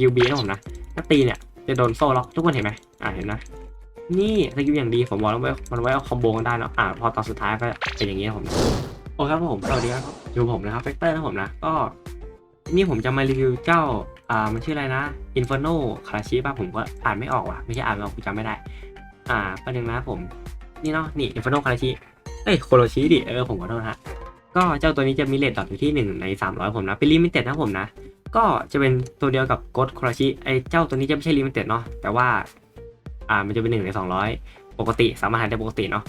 กิลบีนะผมนะถ้าตีเนี่ยจะโดนโซ่ล็อกทุกคนเห็นไหมอ่าเห็นนะนี่สกิลอย่างดีผมบอกแล้วว่ามันไว้เอาคอมโบกันได้เนาะอ่าพอตอนสุดท้ายก็เป็นอย่างนี้นะผมโอเคครับผมสวัสดีครับอยู่ผมนะครับเฟกเตอร์นะผมนะก็นี่ผมจะมารีวิวเจ้าอ่ามันชื่ออะไรนะ Inferno คาราชิป่ะผมก็อ่านไม่ออกว่ะไม่ใช่อ่านไม่ออกกูจำไม่ได้ อ่าประเด็นนะผมนี่เนาะนี่ Inferno คาราชิเอ้ยโคโรชิดิเออผมขอโทษฮะก็เจ้าตัวนี้จะมีเลทดอทอยู่ที่หนึ่งในสามร้อยผมนะเป็นลิมิเต็ดนะผมนะ ก็จะเป็นตัวเดียวกับกดโคราชิไอเจ้าตัวนี้จะไม่ใช่ลิมิเต็ดเนาะแต่ว่าอ่ามันจะเป็นหนึ่งในสองร้อยปกติสามารถหาได้ปกติเนาะ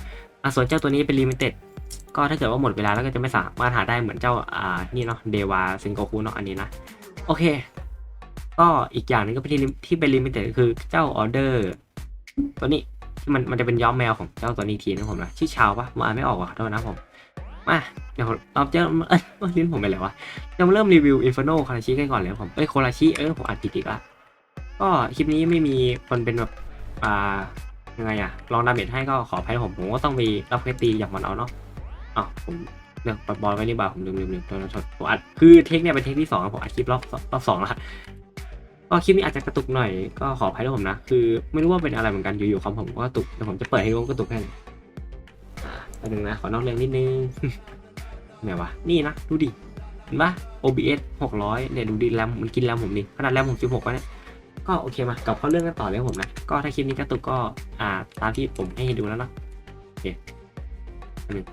อะส่วนเจ้าตัวนี้เป็นลิมิเต็ดก็ถ้าเกิดว่าหมดเวลาแล้วก็จะไม่สามารถหาได้เหมือนเจ้าอ่านี่เนาะเดวาซิงโกคุเนาะอันนี้นะโอเค ก็อีกอย่างหนึงก็เป็นที่ที่เป็นลิมิเต็ดคือเจ้าออเดอร์ตัวนี้ที่มันมันจะเป็นย้อมแมวของเจ้าตัวนี้ทีนะผมนะชื่อชาวปะมาอ่านไม่ออกอะโทษนะผม มาเดี๋ยวเราจะเอ้ยลิ้นผมไปเลยววะจะมาเริ่มรีวิว Inferno คาราชิกันก่อนเลยผมเอ้ยโคราชิเอ้ยผมอ่านผิดอีกละก็คลิปนี้ไม่มีคนเป็นแบบอ่ายังไงอะลองดาเมจให้ก็ขออภัยผมผมก็ต้องไปรับเคตีอย่างมันเอาเนาะอ๋อผมเลือกปบอลไว้นี่บ่าผมลืมลืมลืมตัวนั้นชดผมอัดคือเทคเนี่ยเป็นเทคที่สองผมอัดคลิปรอบรอบสองละก็คลิปนี้อาจจะกระตุกหน่อยก็ขออภัยด้วยผมนะ คือไม่รู้ว่าเป็นอะไรเหมือนกันอยู่ๆคอมผมก็กระตุกแต่ผมจะเปิดให้รู้กระตุกแค่ไหน อ่าแป๊บนึงนะ ขอนอกเรื่องนิดนึงไหนวะ นี่นะ ดูดิ เห็นปะ OBS 600 เนี่ย ดูดิแรมมันกินแรมผมดิขนาดแรมผม16วะเนี่ย ก็โอเคมากลับเข้าเรื่องกันต่อเลยผมนะ ก็ถ้าคลิปนี้กระตุกก็ อ่า ตามที่ผมให้ดูแล้วเนาะโอเคอันนึง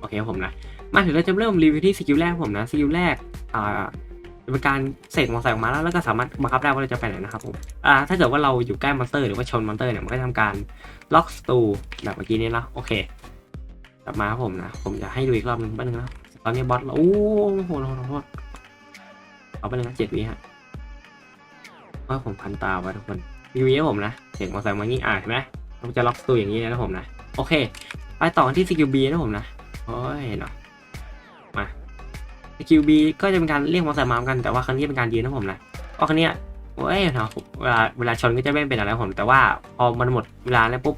โอเคผมนะ มาถึงเราจะเริ่มรีวิวที่สกิลแรกผมนะ สกิลแรก อ่า เป็นการเสกมอเตอร์ไซค์ออกมาแล้วแล้วก็สามารถบังคับได้ว่าเราจะไปไหนนะครับผมอ่าถ้าเกิดว่าเราอยู่ใกล้มอนสเตอร์หรือว่าชนมอนสเตอร์เนี่ยมันก็จะทำการล็อกสตูแบบเมื่อกี้นี้นะโอเคกลับมาครับผมนะผมจะให้ดูอีกรอบหนึงแป๊บนึงนะตอนนี้บอสเราโอ้โหโทษโทษเอาไปเลยนะเจ็ดวิฮะเพราะผมพันตาไว้ทุกคนวิวให้ผมนะเสียงมอเตอร์ไซค์มางี้อ่านเห็นไหมผมจะล็อกสตูอย่างนี้นะผมนะโอเค ไปต่อที่สกิลบีนะผมนะโอ้ยเนาะ สกิลบีก็จะเป็นการเรียกมอเตอร์ไซมามกันแต่ว่าครั้งนี้เป็นการยืนนะผมนะก็ครั้งนี้โอ้ยเนะเวลาเวลาชนก็จะไม่เป็นอะไรผม แต่ว่าพอมันหมดเวลาแล้วปุ๊บ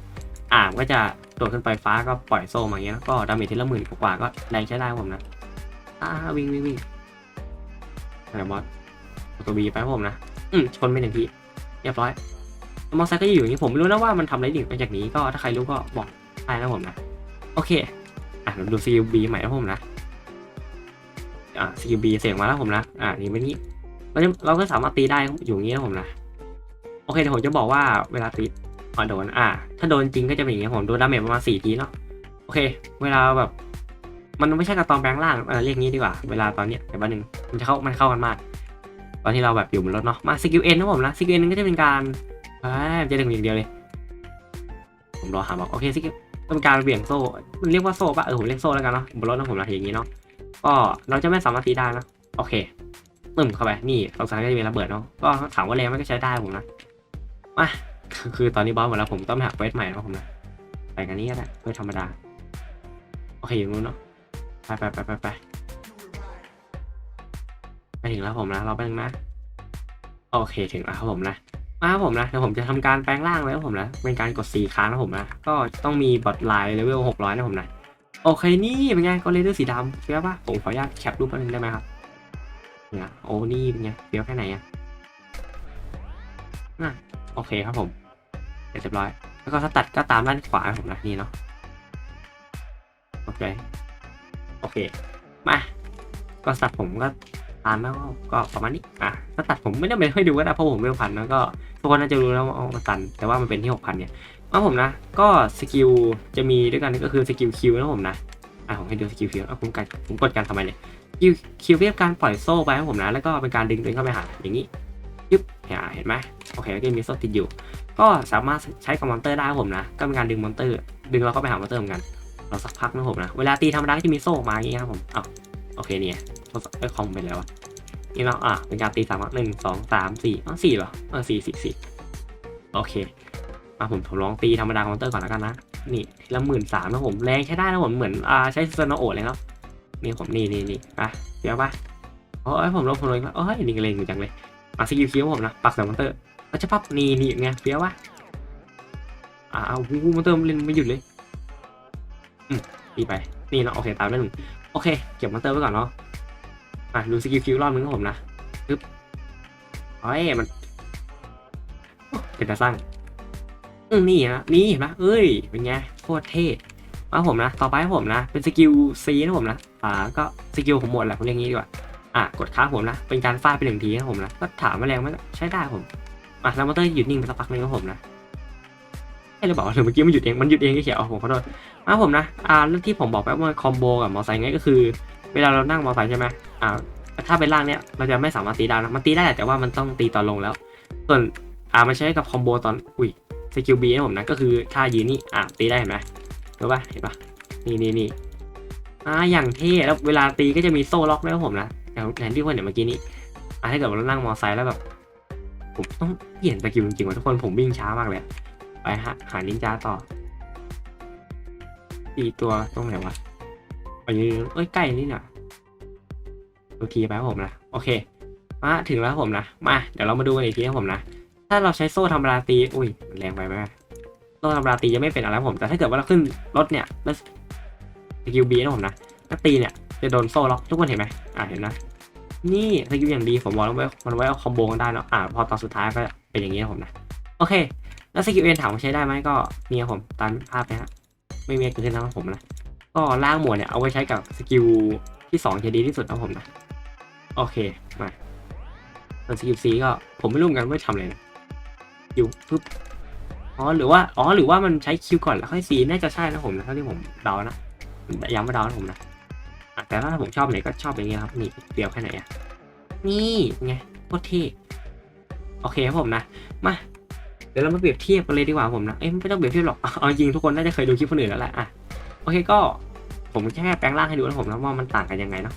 อ่ามก็จะโดดขึ้นไปฟ้าก็ปล่อยโซ่มาอย่างเงี้ยก็ดาเมจทีละหมื่นกว่าก็แรงใช้ได้ผมนะอ่าวิ่งวิ่งวิ่งอะไรบอสตัวบีไปผมนะอืมชนไปหนึ่งทีเรียบร้อยมอไซค์ก็อยู่อย่างนี้ผมไม่รู้นะว่ามันทำอะไรดิ่งไปจากนี้ก็ถ้าใครรู้ก็บอกได้นะผมนะ โอเค อะเราดู CUB ใหม่นะผมนะ อ่า CUB เสียงมาแล้วผมนะ อ่า นี่ไม่นี่เราจะเราก็สามารถตีได้อยู่อย่างนี้นะผมนะ โอเคเดี๋ยวผมจะบอกว่าเวลาตีอ่าโดน อ่า ถ้าโดนจริงก็จะเป็นอย่างนี้ผมโดนดาเมจประมาณสี่ทีเนาะ โอเค เวลาแบบ มันไม่ใช่กระตอนแปลงร่างเออเรียกงี้ดีกว่า เวลาตอนเนี้ยเดี๋ยวแป๊บนึงมันจะเข้า มันเข้ากันมาก ตอนที่เราแบบอยู่บนรถเนาะ มาสกิลเอ็นนะผมนะสกิลเอ็นก็จะเป็นการอ่าจะดึงอย่างเดียวเลย ผมรอหาบอกโอเคสกิลเป็นการเบี่ยงโซ่ มันเรียกว่าโซ่ปะเออผมเรียกโซ่แล้วกันเนาะบนรถนะผมนะอย่างนี้เนาะ ก็เราจะไม่สามารถตีได้นะโอเคตึมเข้าไปนี่สงสัยก็จะมีระเบิดเนาะก็ถามว่าแรงมันก็ใช้ได้ผมนะมาคือตอนนี้บอสหมดแล้วผมต้องไปหาเวสใหม่แล้วผมนะไปกันนี้ก็ได้เวสธรรมดาโอเคอยู่นู้นเนาะไปไปไปไปไปไปถึงแล้วผมนะเราไปถึงนะโอเคถึงแล้วครับผมนะมาครับผมนะเดี๋ยวผมจะทำการแปลงร่างแล้วผมนะเป็นการกด 4 ครั้งนะผมนะก็ต้องมีบอทไลน์เลเวล600นะผมนะ โอเคนี่เป็นไงก็เลเดอร์สีดำเชื่อปะผมขออนุญาตแคปรูปแป๊บนึงได้ไหมครับเนี่ยโอ้นี่เป็นไงเฟี้ยวแค่ไหนอะน่ะโอเคครับผมเสร็จเรียบร้อย แล้วก็ถ้าตัดก็ตามด้านขวาผมนะนี่เนาะโอเคโอเคมาก็ตัดผมก็ตามแล้วก็ประมาณนี้อะถ้าตัดผมไม่ได้เป็นให้ดูก็ได้เพราะผมเวลพันแล้วก็ทุกคนน่าจะรู้แล้วว่าเอามาตัน แต่ว่ามันเป็นที่หกพันเนี่ย มาผมนะ ก็สกิลจะมีด้วยกันก็คือสกิลคิวนะผมนะ อะผมให้ดูสกิลคิวอะผมกดผมกดการทำไมเนี่ยคิวคิวเรียกการปล่อยโซ่ไปให้ผมนะ แล้วก็เป็นการดึงตัวเองเข้าไปหาอย่างนี้ยึบเนี่ยเห็นไหมโอเคแล้วก็มีโซ่ติดอยู่ ก็สามารถใช้กับมอนเตอร์ได้ผมนะ ก็เป็นการดึงมอนเตอร์ ดึงเราเข้าไปหามอนเตอร์เหมือนกัน เราสักพักนะผมนะ เวลาตีธรรมดาก็จะมีโซ่มาอย่างนี้ครับผมอ้าวโอเคเนี่ยไอ้คอมไปแล้วะนี่เนาอะเป็นการตีสามหนึ่งสองสามสี่อ๋อสี่เหรอเออสี่สี่สี่โอเค มาผมผมลองตีธรรมดามอนเตอร์ก่อนแล้วกันนะ นี่ทีละหมื่นสามนะผมแรงใช้ได้นะผมเหมือนอ่าใช้เซนโนโอเลยเนาะนี่ผมนี่นี่นี่อะเดี๋ยวปะโอ้ยผมลงผมลงโอ้ยนี่เล็งจังเลยมาสกิลคิวผมนะปักใส่มอนเตอร์แล้วจะปั๊บนี่นี่ไงเฟี้ยวปะอ่าเอาวูมอนเตอร์มันเล่นไม่หยุดเลยอืมดีไปนี่เนาะโอเคตามได้หนึ่งโอเคเก็บมอนเตอร์ไว้ก่อนเนาะอะดูสกิลคิวรอบนึงของผมนะปึ๊บเฮ้ยมันเป็นตาสร้าง อืมนี่นะนี่เห็นปะเอ้ย เป็นไง โคตรเท่มาผมนะ ต่อไปให้ผมนะ เป็นสกิลซีนะผมนะ อ่า ก็สกิลผมหมดแหละผมเรียกงี้ดีกว่า อะ กดค้างผมนะ เป็นการฟาดไปหนึ่งทีนะผมนะ ก็ถามว่าแรงไหมก็ใช้ได้ผม อะแล้วมอเตอร์หยุดนิ่งไปสักพักนึงนะผมนะใช่หรือเปล่าหรือเมื่อกี้มันหยุดเอง มันหยุดเองเขียวผมขอโทษมาผมนะ อ่า เรื่องที่ผมบอกไปว่าคอมโบกับมอไซค์ไงก็คือ เวลาเรานั่งมอไซค์ใช่ไหมอ่า ถ้าเป็นล่างเนี้ยเราจะไม่สามารถตีได้นะ มันตีได้แหละแต่ว่ามันต้องตีตอนลงแล้ว ส่วน อ่า มันใช้กับคอมโบตอน อุ้ย สกิลบีนะผมนะก็คือท่ายืนนี่อ่าตีได้เห็นไหมเห็นปะเห็นปะนี่นี่นี่อ่าอย่างเท่แล้วเวลาตีก็จะมีโซ่ล็อกด้วยผมนะอย่างแทนที่คนเนี่ยเมื่อกี้นี้อ่าถ้าเกิดว่าเรานั่งมอไซค์แล้วแบบผมต้องเปลี่ยนสกิลจริงๆว่ะทุกคนผมวิ่งช้ามากเลยไปฮะหานินจาต่อตีตัวตรงไหนวะไปยืนเอ้ยใกล้นี่น่ะดูทีไปผมนะโอเคมาถึงแล้วผมนะมาเดี๋ยวเรามาดูกันอีกทีครับผมนะาเราใช้โซ่ธรรมดาตี อุ้ยมันแรงไปไหมโซ่ธรรมดาตีจะไม่เป็นอะไรผม แต่ถ้าเกิดว่าเราขึ้นรถเนี่ยแล้วสกิลบีนะผมนะถ้าตีเนี่ยจะโดนโซ่ล็อกทุกคนเห็นไหมอ่าเห็นนะ นี่สกิลอย่างดีผมบอกแล้วไว้มันไว้เอาคอมโบกันได้เนาะอ่าพอตอนสุดท้ายก็เป็นอย่างนี้นะผมนะ โอเค แล้วสกิลเอ็นถามว่าใช้ได้ไหมก็นี่ครับผมตามภาพนะฮะ ไม่มีอะไรเกิดขึ้นนะครับผมนะ ก็ล่างหมวดเนี่ยเอาไว้ใช้กับสกิลที่สองจะดีที่สุดนะผมนะ โอเค มาส่วนสกิลซีก็ผมไม่รู้เหมือนกันว่าทำอะไรนะ คิวปึ๊บอ๋อหรือว่าอ๋อหรือว่ามันใช้คิวก่อนแล้วค่อยซีน่าจะใช่นะผมนะเท่าที่ผมเดานะย้ำว่าเดานะผมนะแต่ถ้าผมชอบไหนก็ชอบอย่างเงี้ยครับนี่เปียวแค่ไหนอะนี่ไงโคตรเท่โอเคครับผมนะมาเดี๋ยวเรามาเปรียบเทียบกันเลยดีกว่าผมนะเอ้ยไม่ต้องเปรียบเทียบหรอกเอาจริงทุกคนน่าจะเคยดูคลิปคนอื่นแล้วแหละอะโอเคก็ผมแค่แปลงร่างให้ดูนะผมนะว่ามันต่างกันยังไงเนาะ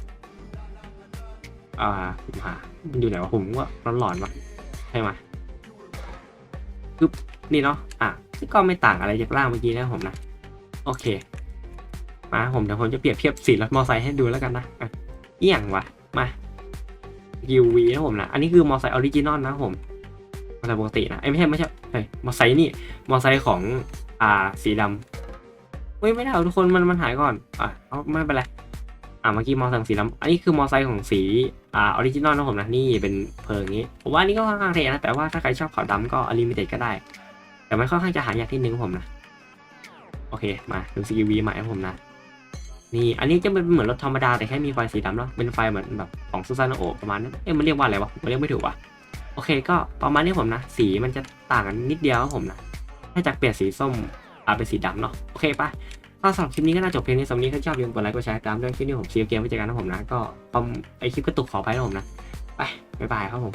อ่าผมหามันอยู่ไหนวะผมว่าหลอนๆวะใช่ไหม ปึ๊บนี่เนาะอะก็ไม่ต่างอะไรจากร่างเมื่อกี้นะผมนะ โอเค มาผมเดี๋ยวผมจะเปรียบเทียบสีรถมอไซค์ให้ดูแล้วกันนะอะเอี่ยงวะมา UV นะผมนะอันนี้คือมอไซค์ออริจินอลนะผมมอไซค์ปกตินะไอ้ไม่ใช่ไม่ใช่เฮ้ยมอไซค์นี่มอไซค์ของอ่าสีดำเฮ้ยไม่ได้เอาทุกคนมันมันหายก่อนอะเอาไม่เป็นไร อ่าเมื่อกี้มอไซค์ของสีดำอันนี้คือมอไซค์ของสีอ่าออริจินอลนะผมนะนี่เป็นเพลิงนี้ผมว่านนี้ก็ค่อนข้างเท่นะแต่ว่าถ้าใครชอบขาวดำก็อลิมิเต็ดก็ได้ แต่มันค่อนข้างจะหายากที่นึงผมนะโอเคมาดู CUV ใหม่ผมนะนี่อันนี้จะเป็นเหมือนรถธรรมดาแต่แค่มีไฟสีดำเนาะเป็นไฟเหมือนแบบของซูซานโอประมาณนั้นเอ้ยมันเรียกว่าอะไรวะผมเรียกไม่ถูกว่ะโอเคก็ประมาณนี้ผมนะ สีมันจะต่างกันนิดเดียวครับผมนะถ้าจากเปลี่ยนสีส้มอาเป็นสีดำเนาะโอเคปะ ถ้าสำหรับคลิปนี้ก็น่าจบเพียงนี้สำหรับนี้ถ้าชอบอย่าลืมกดไลค์กดแชร์ตามด้วยคลิปนี้ผมซีเกมไว้เจอกันนะผมนะก็คอมไอคลิปกระตุกขอไปนะผมนะไปบ๊ายบายครับผม